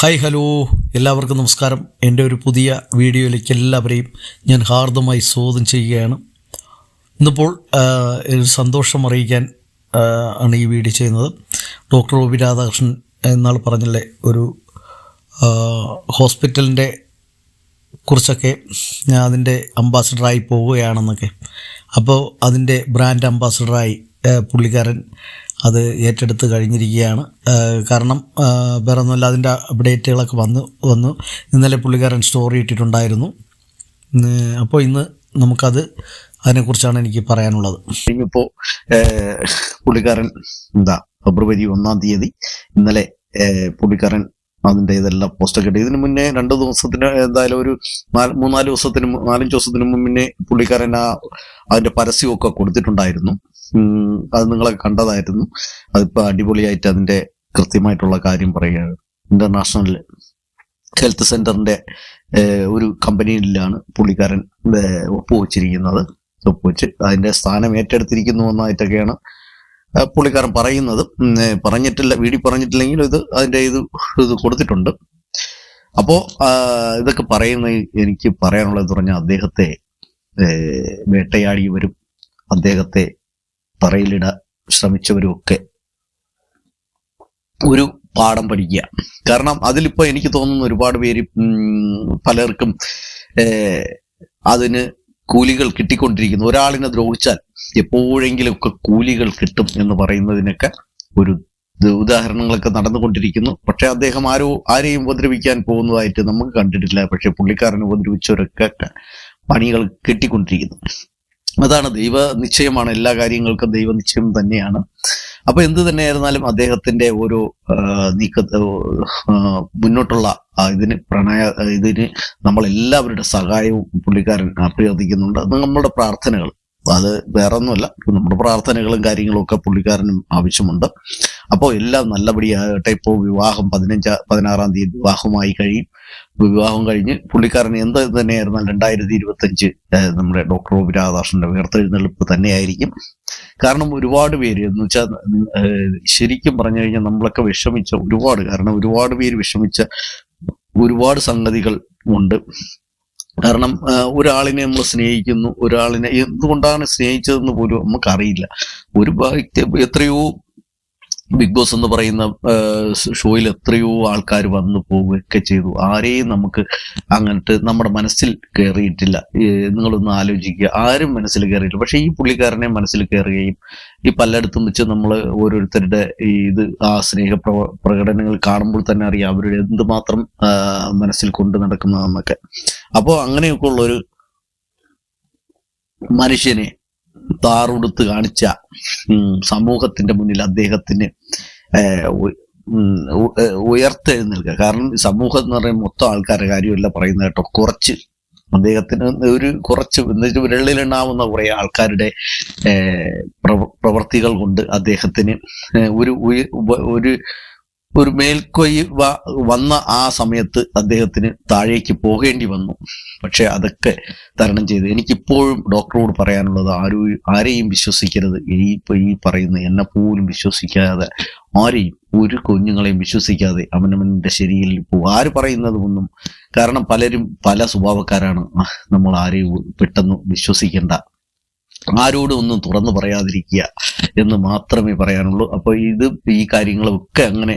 Hi hello. എല്ലാവർക്കും നമസ്കാരം. എന്റെ ഒരു പുതിയ വീഡിയോയിലേക്ക് എല്ലാവരെയും ഞാൻ ഹാർദമായി സ്വാഗതം ചെയ്യുകയാണ്. ഇന്നിപ്പോൾ ഒരു സന്തോഷം അറിയിക്കാൻ ആണ് ഈ വീഡിയോ ചെയ്യുന്നത്. ഡോക്ടർ ഒ പി രാധാകൃഷ്ണൻ എന്നാൾ പറഞ്ഞില്ലേ ഒരു ഹോസ്പിറ്റലിന്റെ കുറിച്ചൊക്കെ ഞാൻ അതിന്റെ അംബാസഡറായി പോവുകയാണെന്നൊക്കെ. അപ്പോൾ അതിന്റെ ബ്രാൻഡ് അംബാസഡറായി പുള്ളിക്കാരൻ അത് ഏറ്റെടുത്ത് കഴിഞ്ഞിരിക്കുകയാണ്. കാരണം ഏഹ്, വേറെ ഒന്നുമല്ല അതിന്റെ അപ്ഡേറ്റുകളൊക്കെ വന്നു വന്നു. ഇന്നലെ പുള്ളിക്കാരൻ സ്റ്റോറി ഇട്ടിട്ടുണ്ടായിരുന്നു. അപ്പോൾ ഇന്ന് നമുക്കത് അതിനെക്കുറിച്ചാണ് എനിക്ക് പറയാനുള്ളത്. ഇപ്പോൾ പുള്ളിക്കാരൻ എന്താ ഫെബ്രുവരി ഒന്നാം തീയതി ഇന്നലെ പുള്ളിക്കാരൻ അതിന്റെ ഇതെല്ലാം പോസ്റ്റൊക്കെ ഇട്ട്. ഇതിന് മുന്നേ രണ്ട് ദിവസത്തിന് എന്തായാലും ഒരു നാല് മൂന്നാൽ ദിവസത്തിന് നാലഞ്ച് ദിവസത്തിന് മുന്നേ പുള്ളിക്കാരൻ ആ അതിന്റെ പരസ്യമൊക്കെ കൊടുത്തിട്ടുണ്ടായിരുന്നു. അത് നിങ്ങളൊക്കെ കണ്ടതായിരുന്നു. അതിപ്പോ അടിപൊളിയായിട്ട് അതിന്റെ കൃത്യമായിട്ടുള്ള കാര്യം പറയുകയാണ്. ഇന്റർനാഷണൽ ഹെൽത്ത് സെന്ററിന്റെ ഒരു കമ്പനിയിലാണ് പുള്ളിക്കാരൻ ഒപ്പുവെച്ചിരിക്കുന്നത്. ഒപ്പുവെച്ച് അതിന്റെ സ്ഥാനം ഏറ്റെടുത്തിരിക്കുന്നു എന്നായിട്ടൊക്കെയാണ് പുള്ളിക്കാരൻ പറയുന്നത്. പറഞ്ഞിട്ടില്ല വീടി പറഞ്ഞിട്ടില്ലെങ്കിലും ഇത് അതിന്റെ ഇത് ഇത് കൊടുത്തിട്ടുണ്ട്. അപ്പോ ഇതൊക്കെ പറയുന്ന എനിക്ക് പറയാനുള്ളത് പറഞ്ഞാൽ അദ്ദേഹത്തെ വേട്ടയാടി വരും. അദ്ദേഹത്തെ തറയിലിട ശ്രമിച്ചവരും ഒക്കെ ഒരു പാഠം പഠിക്കുക. കാരണം അതിലിപ്പോ എനിക്ക് തോന്നുന്ന ഒരുപാട് പേര് പലർക്കും അതിന് കൂലികൾ കിട്ടിക്കൊണ്ടിരിക്കുന്നു. ഒരാളിനെ ദ്രോഹിച്ചാൽ എപ്പോഴെങ്കിലും ഒക്കെ കൂലികൾ കിട്ടും എന്ന് പറയുന്നതിനൊക്കെ ഒരു ഉദാഹരണങ്ങളൊക്കെ നടന്നുകൊണ്ടിരിക്കുന്നു. പക്ഷെ അദ്ദേഹം ആരോ ആരെയും ഉപദ്രവിക്കാൻ പോകുന്നതായിട്ട് നമുക്ക് കണ്ടിട്ടില്ല. പക്ഷെ പുള്ളിക്കാരനെ ഉപദ്രവിച്ചവരൊക്കെ പണികൾ കിട്ടിക്കൊണ്ടിരിക്കുന്നു. അതാണ് ദൈവ നിശ്ചയമാണ്. എല്ലാ കാര്യങ്ങൾക്കും ദൈവ നിശ്ചയം തന്നെയാണ്. അപ്പൊ എന്ത് തന്നെയായിരുന്നാലും അദ്ദേഹത്തിന്റെ ഓരോ നീക്ക മുന്നോട്ടുള്ള ഇതിന് പ്രണയ ഇതിന് നമ്മളെല്ലാവരുടെ സഹായവും പുള്ളിക്കാരൻ അഭ്യർത്ഥിക്കുന്നുണ്ട് നമ്മളുടെ പ്രാർത്ഥനകൾ. അത് വേറെ ഒന്നുമല്ല നമ്മുടെ പ്രാർത്ഥനകളും കാര്യങ്ങളും ഒക്കെ പുള്ളിക്കാരനും ആവശ്യമുണ്ട്. അപ്പോൾ എല്ലാം നല്ലപടിയാകട്ടെ. ഇപ്പോൾ വിവാഹം പതിനഞ്ചാ പതിനാറാം തീയതി വിവാഹമായി കഴിയും. വിവാഹം കഴിഞ്ഞ് പുള്ളിക്കാരൻ എന്ത് തന്നെയായിരുന്നാൽ രണ്ടായിരത്തി ഇരുപത്തി അഞ്ച് നമ്മുടെ ഡോക്ടർ ഒ പി രാധാകൃഷ്ണന്റെ ഉയർത്തെഴുന്നള്ളിപ്പ് തന്നെയായിരിക്കും. കാരണം ഒരുപാട് പേര് എന്ന് വെച്ചാൽ ശരിക്കും പറഞ്ഞു കഴിഞ്ഞാൽ നമ്മളൊക്കെ വിഷമിച്ച ഒരുപാട് കാരണം ഒരുപാട് പേര് വിഷമിച്ച ഒരുപാട് സംഗതികൾ ഉണ്ട്. കാരണം ഒരാളിനെ നമ്മൾ സ്നേഹിക്കുന്നു ഒരാളിനെ എന്തുകൊണ്ടാണ് സ്നേഹിച്ചതെന്ന് പോലും നമുക്കറിയില്ല. ഒരു എത്രയോ ബിഗ് ബോസ് എന്ന് പറയുന്ന ഷോയിൽ എത്രയോ ആൾക്കാർ വന്നു പോവുകയൊക്കെ ചെയ്തു. ആരെയും നമുക്ക് അങ്ങനത്തെ നമ്മുടെ മനസ്സിൽ കയറിയിട്ടില്ല നിങ്ങളൊന്ന് ആലോചിക്കുക. ആരും മനസ്സിൽ കയറിയിട്ടില്ല പക്ഷെ ഈ പുള്ളിക്കാരനെ മനസ്സിൽ കയറുകയും ഈ പലയിടത്തും വെച്ച് നമ്മൾ ഓരോരുത്തരുടെ ഈ ഇത് ആ സ്നേഹ പ്രകടനങ്ങൾ കാണുമ്പോൾ തന്നെ അറിയാം അവരുടെ എന്തുമാത്രം മനസ്സിൽ കൊണ്ട് നടക്കുന്നതെന്നൊക്കെ. അപ്പോൾ അങ്ങനെയൊക്കെ ഉള്ളൊരു മനുഷ്യനെ താറുടുത്ത് കാണിച്ച സമൂഹത്തിന്റെ മുന്നിൽ അദ്ദേഹത്തിന് ഉയർത്തെഴുന്നേൽക്കുക കാരണം സമൂഹം എന്ന് പറയുമ്പോൾ മൊത്തം ആൾക്കാരുടെ കാര്യമല്ല പറയുന്നത് കേട്ടോ. കുറച്ച് അദ്ദേഹത്തിന് ഒരു കുറച്ച് എന്ന് വെച്ചാൽ വിരളിലുണ്ടാവുന്ന കുറെ ആൾക്കാരുടെ ഏഹ്, പ്രവ- പ്രവർത്തികൾ കൊണ്ട് അദ്ദേഹത്തിന് ഒരു ഒരു ഒരു മേൽക്കൊയ് വന്ന ആ സമയത്ത് അദ്ദേഹത്തിന് താഴേക്ക് പോകേണ്ടി വന്നു. പക്ഷെ അതൊക്കെ തരണം ചെയ്ത് എനിക്കിപ്പോഴും ഡോക്ടറോട് പറയാനുള്ളത് ആരും ആരെയും വിശ്വസിക്കരുത്. ഈ ഈ പറയുന്ന എന്നെ പോലും വിശ്വസിക്കാതെ ആരെയും ഒരു കുഞ്ഞുങ്ങളെയും വിശ്വസിക്കാതെ അവനവന്റെ ശരിയിൽ പോകും. ആര് പറയുന്നത് ഒന്നും കാരണം പലരും പല സ്വഭാവക്കാരാണ്. നമ്മൾ ആരെയും പെട്ടെന്ന് വിശ്വസിക്കേണ്ട ആരോടും ഒന്നും തുറന്നു പറയാതിരിക്കുക എന്ന് മാത്രമേ പറയാനുള്ളൂ. അപ്പോൾ ഇത് ഈ കാര്യങ്ങളൊക്കെ അങ്ങനെ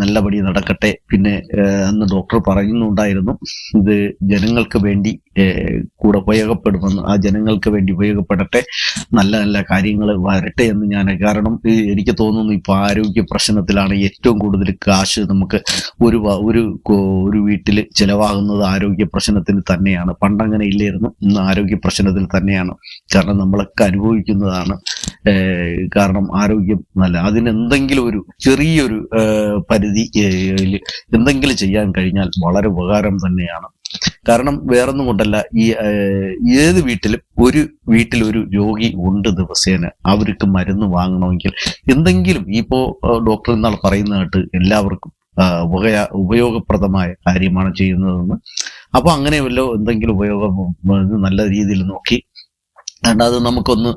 നല്ലപടി നടക്കട്ടെ. പിന്നെ അന്ന് ഡോക്ടർ പറയുന്നുണ്ടായിരുന്നു ഇത് ജനങ്ങൾക്ക് വേണ്ടി കൂടെ ഉപയോഗപ്പെടുമെന്ന്. ആ ജനങ്ങൾക്ക് വേണ്ടി ഉപയോഗപ്പെടട്ടെ നല്ല നല്ല കാര്യങ്ങൾ വരട്ടെ എന്ന് ഞാൻ കാരണം എനിക്ക് തോന്നുന്നു ഇപ്പൊ ആരോഗ്യ പ്രശ്നത്തിലാണ് ഏറ്റവും കൂടുതൽ കാശ് നമുക്ക് ഒരു ഒരു ഒരു വീട്ടിൽ ചിലവാകുന്നത് ആരോഗ്യ പ്രശ്നത്തിന് തന്നെയാണ്. പണ്ടങ്ങനെ ഇല്ലായിരുന്നു ഇന്ന് ആരോഗ്യ പ്രശ്നത്തിൽ തന്നെയാണ്. കാരണം നമ്മളൊക്കെ അനുഭവിക്കുന്നതാണ്. കാരണം ആരോഗ്യം നല്ല അതിന് എന്തെങ്കിലും ഒരു ചെറിയൊരു പരിധി എന്തെങ്കിലും ചെയ്യാൻ കഴിഞ്ഞാൽ വളരെ ഉപകാരം തന്നെയാണ്. കാരണം വേറൊന്നും കൊണ്ടല്ല ഈ ഏത് വീട്ടിലും ഒരു വീട്ടിൽ ഒരു രോഗി ഉണ്ട് ദിവസേന അവർക്ക് മരുന്ന് വാങ്ങണമെങ്കിൽ എന്തെങ്കിലും ഇപ്പോ ഡോക്ടർ എന്നാൾ പറയുന്നതായിട്ട് എല്ലാവർക്കും ഉപയോഗപ്രദമായ കാര്യമാണ് ചെയ്യുന്നതെന്ന്. അപ്പൊ അങ്ങനെ വല്ലോ എന്തെങ്കിലും ഉപയോഗം നല്ല രീതിയിൽ നോക്കി അത് നമുക്കൊന്ന്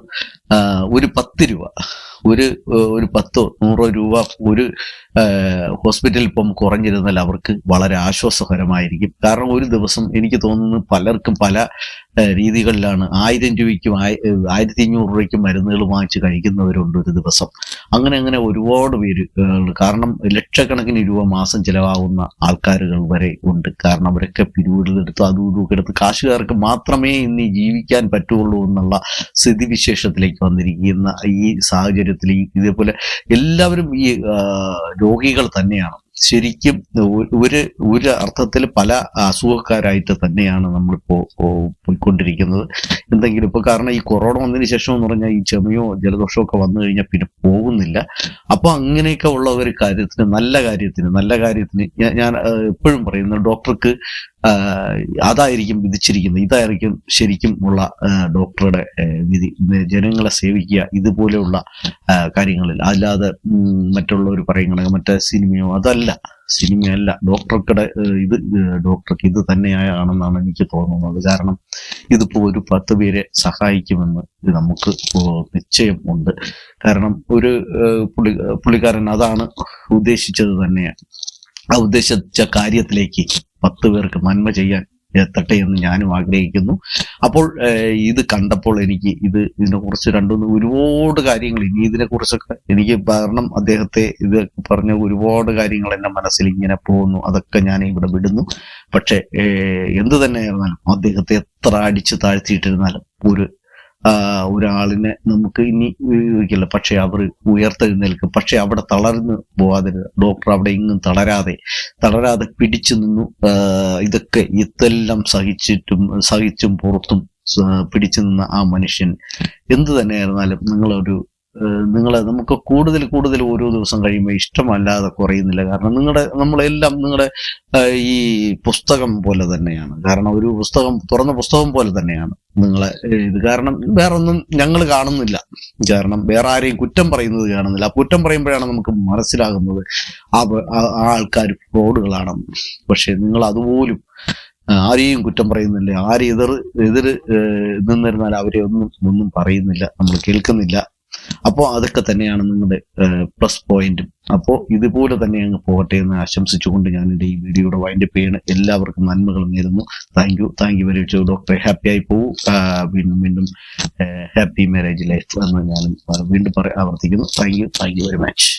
ഒരു പത്ത് രൂപ. ഒരു ഒരു പത്തോ നൂറോ രൂപ ഒരു ഹോസ്പിറ്റലിൽ ഇപ്പം കുറഞ്ഞിരുന്നാൽ അവർക്ക് വളരെ ആശ്വാസകരമായിരിക്കും. കാരണം ഒരു ദിവസം എനിക്ക് തോന്നുന്നു പലർക്കും പല രീതികളിലാണ് ആയിരം രൂപയ്ക്കും ആയി- ആയിരത്തി അഞ്ഞൂറ് രൂപയ്ക്കും മരുന്നുകൾ വാങ്ങിച്ച് കഴിക്കുന്നവരുണ്ട് ഒരു ദിവസം. അങ്ങനെ അങ്ങനെ ഒരുപാട് പേര് കാരണം ലക്ഷക്കണക്കിന് രൂപ മാസം ചിലവാകുന്ന ആൾക്കാരുകൾ വരെ ഉണ്ട്. കാരണം അവരൊക്കെ പിരിവുകളെടുത്ത് അതും ഇതും ഒക്കെ എടുത്ത് കാശുകാർക്ക് മാത്രമേ ഇന്ന് ജീവിക്കാൻ പറ്റുള്ളൂ എന്നുള്ള സ്ഥിതിവിശേഷത്തിലേക്ക് വന്നിരിക്കുന്ന ഈ സാഹചര്യത്തിൽ ഇതേപോലെ എല്ലാവരും ഈ രോഗികൾ തന്നെയാണ്. ശരിക്കും ഒരു ഒരു അർത്ഥത്തിൽ പല അസുഖക്കാരായിട്ട് തന്നെയാണ് നമ്മളിപ്പോ പോയിക്കൊണ്ടിരിക്കുന്നത്. എന്തെങ്കിലും ഇപ്പൊ കാരണം ഈ കൊറോണ വന്നതിന് ശേഷം എന്ന് പറഞ്ഞാൽ ഈ ചുമയോ ജലദോഷമോ ഒക്കെ വന്നു കഴിഞ്ഞാൽ പിന്നെ പോകുന്നില്ല. അപ്പൊ അങ്ങനെയൊക്കെ ഉള്ള ഒരു കാര്യത്തിന് നല്ല കാര്യത്തിന് നല്ല കാര്യത്തിന് ഞാൻ- എപ്പോഴും പറയുന്നു ഡോക്ടർക്ക് അതായിരിക്കും വിധിച്ചിരിക്കുന്നത്. ഇതായിരിക്കും ശരിക്കും ഉള്ള ഡോക്ടറുടെ വിധി. ജനങ്ങളെ സേവിക്കുക ഇതുപോലെയുള്ള കാര്യങ്ങളിൽ. അല്ലാതെ മറ്റുള്ളവർ പറയുന്നത് മറ്റേ സിനിമയോ അതല്ല. സിനിമയല്ല. ഡോക്ടർക്കടെ ഇത് ഡോക്ടർക്ക് ഇത് തന്നെയാണെന്നാണ് എനിക്ക് തോന്നുന്നത്. കാരണം ഇതിപ്പോ ഒരു പത്ത് പേരെ സഹായിക്കുമെന്ന് നമുക്ക് നിശ്ചയം ഉണ്ട്. കാരണം ഒരു പുള്ളി പുള്ളിക്കാരൻ അതാണ് ഉദ്ദേശിച്ചത് തന്നെയാണ്. ആ ഉദ്ദേശിച്ച കാര്യത്തിലേക്ക് പത്ത് പേർക്ക് നന്മ ചെയ്യാൻ എത്തട്ടെ എന്ന് ഞാനും ആഗ്രഹിക്കുന്നു. അപ്പോൾ ഇത് കണ്ടപ്പോൾ എനിക്ക് ഇത് ഇതിനെ കുറിച്ച് രണ്ടുമൂന്ന് ഒരുപാട് കാര്യങ്ങൾ ഇനി ഇതിനെ കുറിച്ചൊക്കെ എനിക്ക് കാരണം അദ്ദേഹത്തെ ഇത് പറഞ്ഞ ഒരുപാട് കാര്യങ്ങൾ എന്റെ മനസ്സിൽ ഇങ്ങനെ പോകുന്നു. അതൊക്കെ ഞാൻ ഇവിടെ വിടുന്നു. പക്ഷെ എന്ത് തന്നെയായിരുന്നാലും അദ്ദേഹത്തെ എത്ര അടിച്ചു താഴ്ത്തിയിട്ടിരുന്നാലും ഒരു ഒരാളിനെ നമുക്ക് ഇനി ഉപയോഗിക്കില്ല. പക്ഷെ അവർ ഉയർത്തെഴുന്നേൽക്കും. പക്ഷെ അവിടെ തളർന്ന് പോവാതിരുത് ഡോക്ടർ അവിടെ ഇങ്ങും തളരാതെ തളരാതെ പിടിച്ചു നിന്നു. ഇതൊക്കെ ഇതെല്ലാം സഹിച്ചിട്ടും സഹിച്ചും പുറത്തും പിടിച്ചു നിന്ന ആ മനുഷ്യൻ എന്തു തന്നെയായിരുന്നാലും നിങ്ങളൊരു നിങ്ങളെ നമുക്ക് കൂടുതൽ കൂടുതൽ ഓരോ ദിവസം കഴിയുമ്പോൾ ഇഷ്ടമല്ലാതെ കുറയുന്നില്ല. കാരണം നിങ്ങളുടെ നമ്മളെല്ലാം നിങ്ങളുടെ ഈ പുസ്തകം പോലെ തന്നെയാണ്. കാരണം ഒരു പുസ്തകം തുറന്ന പുസ്തകം പോലെ തന്നെയാണ് നിങ്ങളെ ഇത്. കാരണം വേറൊന്നും ഞങ്ങൾ കാണുന്നില്ല. കാരണം വേറെ ആരെയും കുറ്റം പറയുന്നത് കാണുന്നില്ല. ആ കുറ്റം പറയുമ്പോഴാണ് നമുക്ക് മനസ്സിലാകുന്നത് ആ ആൾക്കാർ ഫ്രോഡുകളാണെന്ന് പക്ഷെ നിങ്ങൾ അതുപോലും ആരെയും കുറ്റം പറയുന്നില്ല. ആര് എതിർ എതിർ നിന്നിരുന്നാൽ അവരെ ഒന്നും ഒന്നും പറയുന്നില്ല. നമ്മൾ കേൾക്കുന്നില്ല. അപ്പോൾ അതൊക്കെ തന്നെയാണ് നിങ്ങളുടെ പ്ലസ് പോയിന്റും അപ്പോൾ ഇതുപോലെ തന്നെ അങ്ങ് പോകട്ടെ എന്ന് ആശംസിച്ചുകൊണ്ട് ഞാൻ എന്റെ ഈ വീഡിയോയുടെ വൈൻഡപ്പ് ചെയ്യണം. എല്ലാവർക്കും നന്മകൾ നേരുന്നു. Thank you thank you very much ഡോക്ടറെ ഹാപ്പി ആയി പോകൂ വീണ്ടും വീണ്ടും ഹാപ്പി മാരേജ് ലൈഫ് എന്ന് ഞാനും വീണ്ടും പറ ആവർത്തിക്കുന്നു. Thank you thank you very much